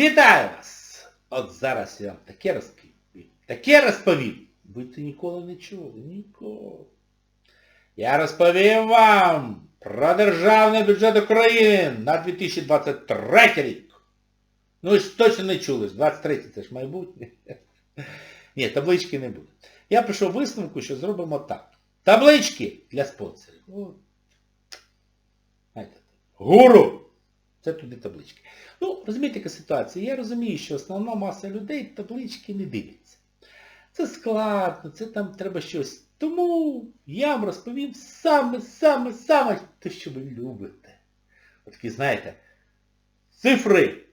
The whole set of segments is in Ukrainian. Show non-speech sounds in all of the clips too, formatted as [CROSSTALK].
Вітаю вас! От зараз я вам таке розповім. Таке розповім. Ви це ніколи не чули. Ніколи. Я розповім вам про державний бюджет України на 2023 рік. Ну ж точно не чули, ж 23 це ж майбутнє. [LAUGHS] Ні, таблички не буде. Я пішов висновку, що зробимо так. Таблички для спонсорів. О, Гуру! Це туди таблички. Ну, розумієте, яка ситуація? Я розумію, що основна маса людей таблички не дивиться. Це складно, це там треба щось. Тому я вам розповім саме-саме-саме те, що ви любите. От такі, знаєте, цифри,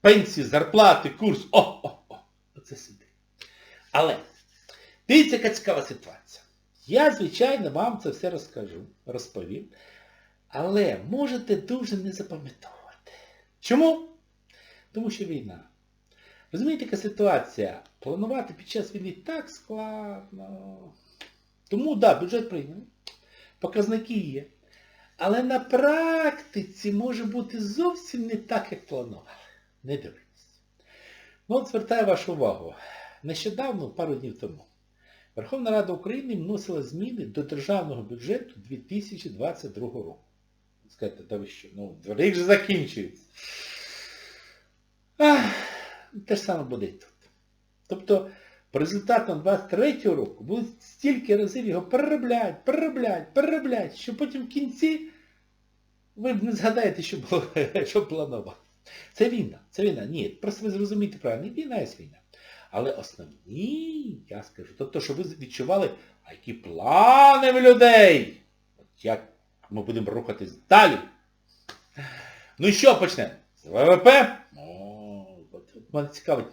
пенсії, зарплати, курс. О-о-о! Оце сюди. Але, дивіться, яка цікава ситуація. Я, звичайно, вам це все розкажу, розповім. Але можете дуже не запам'ятовувати. Чому? Тому що війна. Розумієте, яка ситуація? Планувати під час війни так складно. Тому, так, да, бюджет прийняли. Показники є. Але на практиці може бути зовсім не так, як планували. Не дивитесь. Ну от звертаю вашу увагу. Нещодавно, пару днів тому, Верховна Рада України вносила зміни до державного бюджету 2022 року. Скажете, да ви що? Ну, рік же закінчується. Те ж саме буде і тут. Тобто, по результатам 23-го року будуть стільки разів його перероблять, перероблять, перероблять, що потім в кінці ви не згадаєте, що було, [LAUGHS] що планував. Це війна, це війна. Ні, просто ви зрозумієте правильно, війна є війна. Але основні, я скажу, тобто, що ви відчували, а які плани в людей. От як ми будемо рухатись далі. Ну що почнемо? З ВВП? О, от, мене цікавить,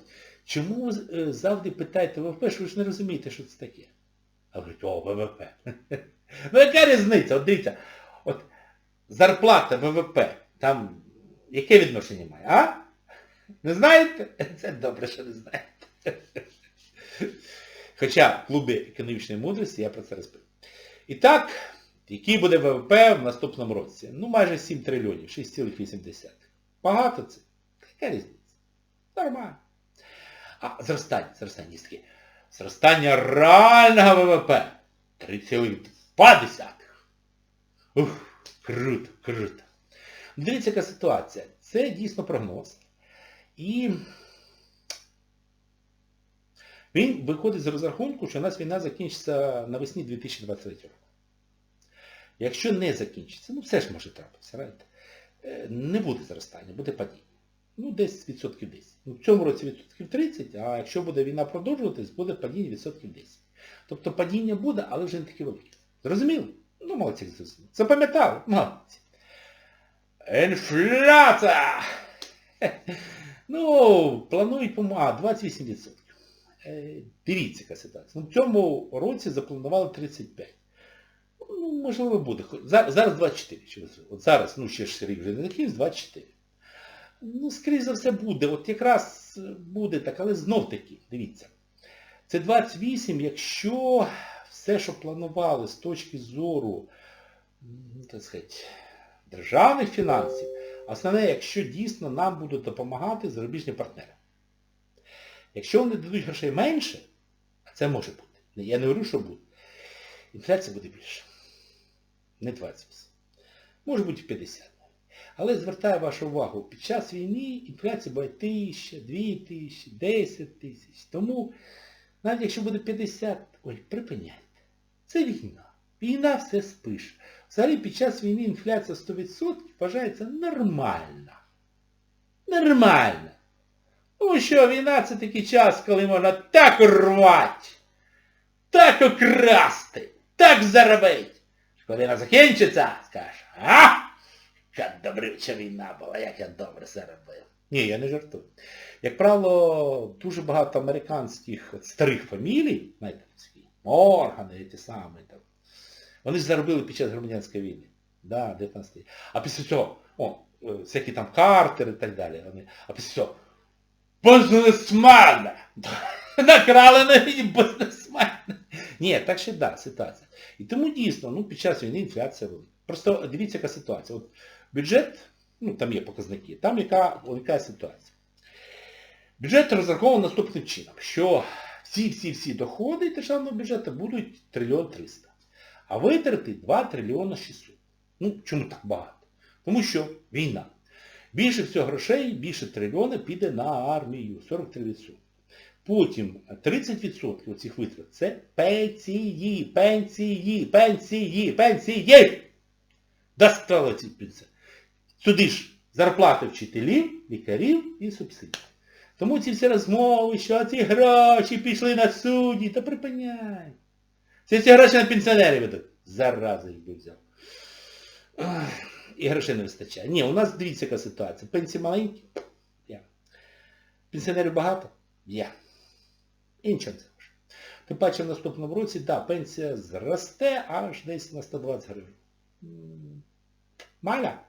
чому ви е, завжди питаєте ВВП, що ви ж не розумієте, що це таке? А ви говорите, о, ВВП. [LAUGHS] Ну яка різниця? От дивіться, от зарплата ВВП, там яке відношення має, а? Не знаєте? [LAUGHS] Це добре, що не знаєте. [LAUGHS] Хоча в клубі економічної мудрості я про це розповім. І так, який буде ВВП в наступному році? Ну, майже 7 трильйонів, 6,8. Багато це? Яка різниця? Нормально. А зростання, зростання є. Зростання реального ВВП 3,2. Ух, круто, круто. Дивіться, яка ситуація. Це дійсно прогноз. І він виходить з розрахунку, що у нас війна закінчиться навесні 2023 року. Якщо не закінчиться, ну все ж може трапитися, right? не буде зростання, буде падіння. Ну, десь відсотків 10. Ну, в цьому році відсотків 30, а якщо буде війна продовжуватись, буде падіння відсотків 10. Тобто падіння буде, але вже не таке велике. Зрозуміло? Ну, молодці, зрозуміло. Запам'ятали? Молодці. Інфляція! Ну, планують, по-моєму, а, 28%. Е, дивіться, яка ситуація. Ну, в цьому році запланували 35. Ну, можливо, буде. Зараз, зараз 24. От зараз, ну ще ж рік вже не закінчився, 24. Ну, скоріше за все буде. От якраз буде так, але знов таки, дивіться. Це 28, якщо все, що планували з точки зору, так сказати, державних фінансів, основне, якщо дійсно нам будуть допомагати зарубіжні партнери. Якщо вони дадуть грошей менше, а це може бути, я не говорю, що буде, інфляція буде більше. Не 28. Може бути 50. Але звертаю вашу увагу, під час війни інфляція буде 1000, 2000, 10 тисяч. Тому, навіть якщо буде 50, ой, припиняйте. Це війна. Війна все спише. Взагалі під час війни інфляція 100% вважається нормальна. Нормальна. Тому що війна це такий час, коли можна так рвати, так украсти, так заробити. Коли закінчиться, скажеш, а? Яка добрюча війна була, як я добре заробив. Ні, я не жартую. Як правило, дуже багато американських старих фамілій, знаєте, Моргани, ті самі там. Вони заробили під час громадянської війни. Да, 19 А після цього, о, всякі там Картер і так далі. Вони, а після цього Бізнесмени! [LAUGHS] Накрали на війні бізнесмени. Ні, так ще да, ситуація. І тому дійсно, ну, під час війни інфляція велика. Просто дивіться, яка ситуація. От бюджет, ну там є показники, там яка, яка ситуація. Бюджет розрахований наступним чином, що всі-всі-всі доходи державного бюджету будуть трильйон 300, а витрати 2 трильйона 600. Ну, чому так багато? Тому що війна. Більше всього грошей, більше трильйона піде на армію, 43%. Потім 30% цих витрат це пенсії, пенсії, пенсії, пенсії. Достало ці пенсії. Сюди ж зарплати вчителів, лікарів і субсидії. Тому ці всі розмови, що ці гроші пішли на судді, то припиняй. Це Ці гроші на пенсіонерів ведуть. Зараза їх би взяв. І грошей не вистачає. Ні, у нас дивіться яка ситуація. Пенсії маленькі. Я. Пенсіонерів багато? Я. І нічого не скажу. Тим паче в наступному році, да, пенсія зросте аж десь на 120 гривень. Маля?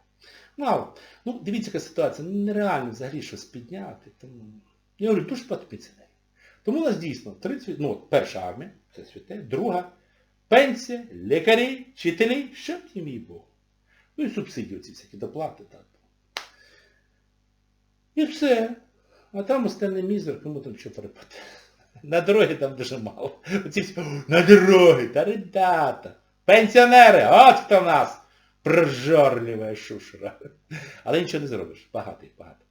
Мало. Ну, дивіться, яка ситуація. Ну, Нереально взагалі щось підняти. Тому... Я говорю, дуже багато пенсіонерів. Тому у нас дійсно 30, ну, перша армія, це святе, друга, пенсія, лікарі, вчителі, що їм їй Богу. Ну і субсидії ці всякі доплати, так. І все. А там остане мізер, кому там що перепати. На дороги там дуже мало. Оці всі, на дороги, та ребята, пенсіонери, от хто нас прожорлива шушера. Але нічого не зробиш. Багато їх багато.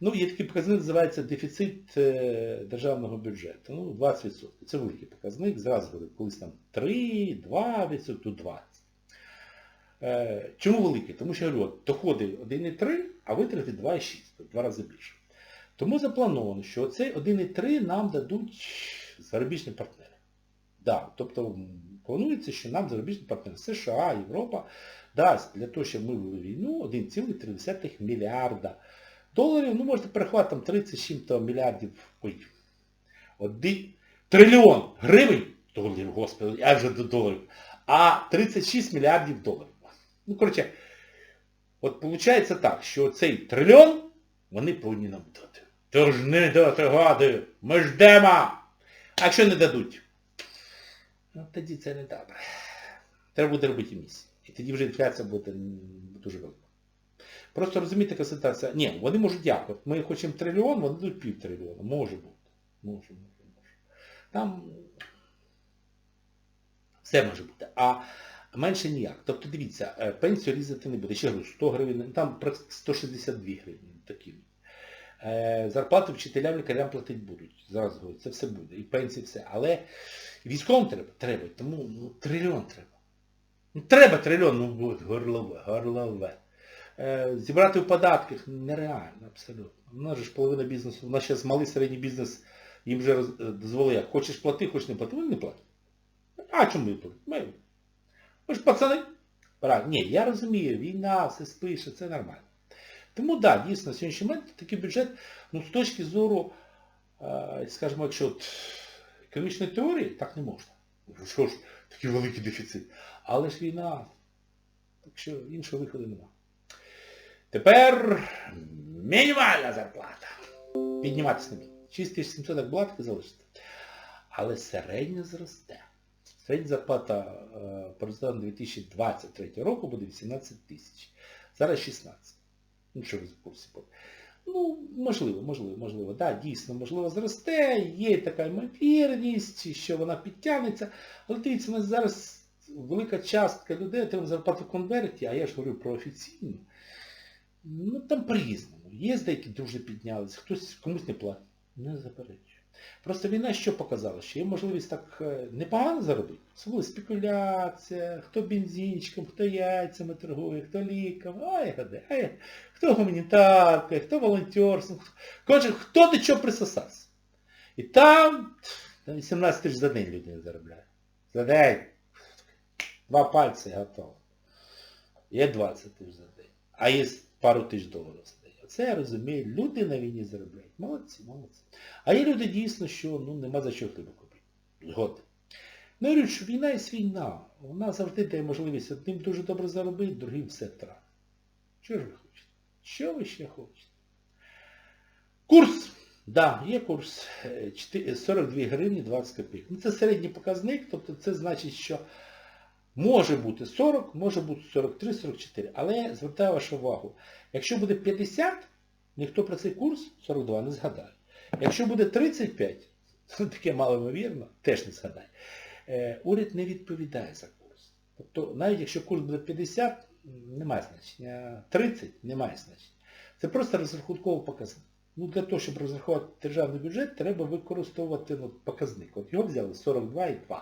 Ну, є такий показник, називається дефіцит е, державного бюджету. Ну, 20%. Це великий показник. Зразу говорю, колись там 3, 2%, тут 20. Е, чому великий? Тому що я говорю, доходи 1,3, а витрати 2,6, тобто два рази більше. Тому заплановано, що цей 1,3 нам дадуть зарубіжні партнери. Да, тобто планується, що нам зарубіжні партнери США, Європа дасть для того, щоб ми вели війну 1,3 мільярда доларів. Ну, можете перехвати там 30 чим-то мільярдів. Ой, один, трильйон гривень, доларів, господи, я вже до доларів, а 36 мільярдів доларів. Ну, коротше, от виходить так, що цей трильйон вони повинні нам дати. Тож не дати ми ждемо. А якщо не дадуть, ну тоді це не добре. Треба буде робити місць. І тоді вже інфляція буде дуже велика. Просто розумієте, яка ситуація. Ні, вони можуть як. Ми хочемо трильйон, вони дадуть пів трильйона. Може бути. Може, може, може. Там все може бути. А менше ніяк. Тобто дивіться, е, пенсію різати не буде. Ще говорю, 100 гривень, там практично 162 гривні такі. Е, Зарплати вчителям, лікарям платити будуть. Зараз говорю, це все буде. І пенсії, все. Але військовим треба, треба. Тому ну, трильйон треба. Ну, треба трильйон, ну от, горлове, горлове. Е, Зібрати в податках нереально, абсолютно. У нас ж половина бізнесу, у нас зараз малий середній бізнес, їм вже роз- е, дозволяє, хочеш плати, хочеш не плати, вони не платять. А чому ви платите? Ми. Ви ж пацани. Ні, я розумію, війна, все спише, це нормально. Тому так, да, дійсно, на сьогоднішній момент такий бюджет, ну, з точки зору, е, скажімо, якщо от, економічної теорії, так не можна. Що ж, такий великий дефіцит. Але ж війна. Так що іншого виходу нема. Тепер мінімальна зарплата. Підніматися не буде. 6700 як була, так і залишиться. Але середня зросте. Середня зарплата е, президента 2023 року буде 18 тисяч. Зараз 16. Ну, що ви в курсі буде. Ну, можливо, можливо, можливо. Да, дійсно, можливо, зросте, є така ймовірність, що вона підтягнеться. Але дивіться, у нас зараз велика частка людей отримує зарплату в конверті, а я ж говорю про офіційну. Ну, там по-різному. Є деякі дуже піднялися, хтось комусь не платить. Не заперечую. Просто війна що показала? Що є можливість так е, непогано заробити. Особливо спекуляція, хто бензинчиком, хто яйцями торгує, хто ліком, ай гаде, ай, хто гуманітаркою, хто волонтерством, коротше, хто до чого присосався. І там, там 18 тисяч за день людина заробляє. За день. Два пальці готово. Є 20 тисяч за день. А є пару тисяч доларів за день. Розумію, люди на війні заробляють. Молодці, молодці. А є люди дійсно, що ну, нема за що хліба купити. Згодом. Ну, я говорю, що війна є війна. Вона завжди дає можливість одним дуже добре заробити, другим все втратити. Що ж ви хочете? Що ви ще хочете? Курс. Да, є курс е, 4 42 гривні 20 копійок. Ну, це середній показник, тобто це значить, що може бути 40, може бути 43, 44. Але я звертаю вашу увагу, якщо буде 50, ніхто про цей курс 42 не згадає. Якщо буде 35, [LAUGHS] таке малоймовірно, теж не згадай, е, уряд не відповідає за курс. Тобто, навіть якщо курс буде 50, немає значення. 30 немає значення. Це просто розрахунковий показник. Ну, для того, щоб розрахувати державний бюджет, треба використовувати ну, показник. От його взяли 42,2.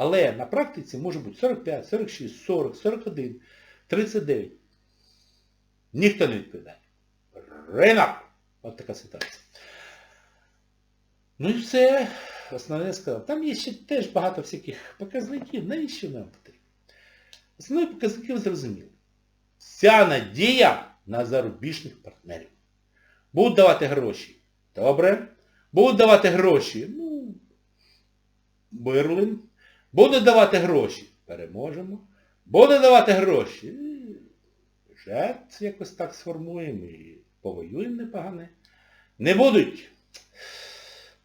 Але на практиці може бути 45, 46, 40, 41, 39. Ніхто не відповідає. Ринок! От така ситуація. Ну і все. Основне сказав. Там є ще теж багато всяких показників. Навіщо нам потрібно? Основні показники ви зрозуміли. Вся надія на зарубіжних партнерів. Будуть давати гроші. Добре. Будуть давати гроші. Ну, Берлин. Буде давати гроші. Переможемо. Буде давати гроші. Бюджет якось так сформуємо і повоюємо непогане. Не будуть.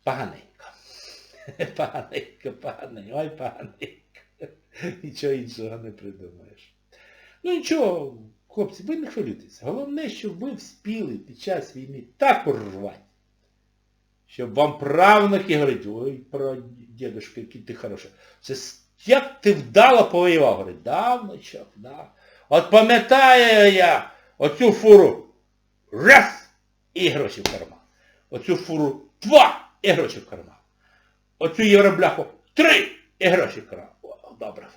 Поганенько. [LAUGHS] Поганенько, поганенько, ой поганенько. [LAUGHS] Нічого іншого не придумаєш. Ну нічого, хлопці, ви не хвилюйтеся. Головне, щоб ви вспіли під час війни так урвати, щоб вам правнуки говорять, ой, про дедушка, який ти хороший. Це як ти вдало повоював, говорить, да, внучок, да. От пам'ятаю я оцю фуру раз і гроші в карман. Оцю фуру два і гроші в карман. Оцю євробляху три і гроші в карман. О, добре.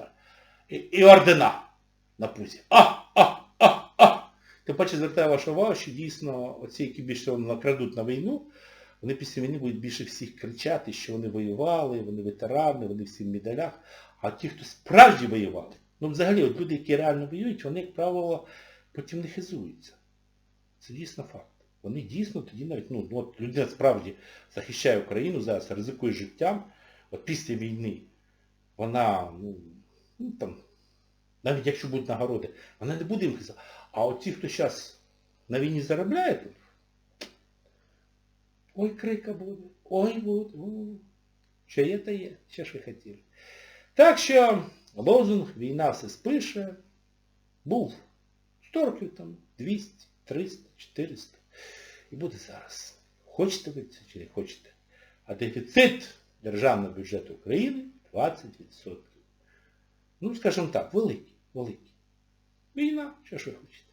І, і ордена на пузі. А, а, а, а. Тим паче звертаю вашу увагу, що дійсно оці, які більше накрадуть на війну, вони після війни будуть більше всіх кричати, що вони воювали, вони ветерани, вони всі в медалях. А ті, хто справді воювали, ну взагалі, от люди, які реально воюють, вони, як правило, потім не хизуються. Це дійсно факт. Вони дійсно тоді навіть, ну, от людина справді захищає Україну зараз, ризикує життям, от після війни вона, ну, ну там, навіть якщо будуть нагороди, вона не буде їм казати. А от ті, хто зараз на війні заробляє ой, крика буде, ой, буде. Що є, то є, що ж ви хотіли. Так що лозунг «Війна все спише» був 100 років там, 200, 300, 400. І буде зараз. Хочете ви це чи не хочете. А дефіцит державного бюджету України 20%. Ну, скажімо так, великий, великий. Війна, що ж ви хочете.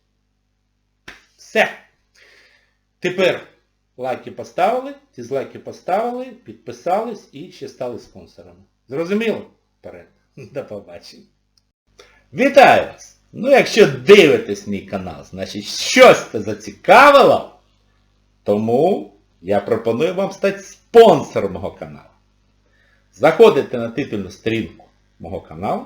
Все. Тепер лайки поставили, дизлайки поставили, підписались і ще стали спонсорами. Зрозуміло? Вперед. До побачення. Вітаю вас! Ну, якщо дивитесь мій канал, значить щось це зацікавило, тому я пропоную вам стати спонсором мого каналу. Заходите на титульну сторінку мого каналу,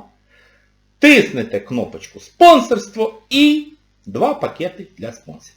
тиснете кнопочку спонсорство і два пакети для спонсорів.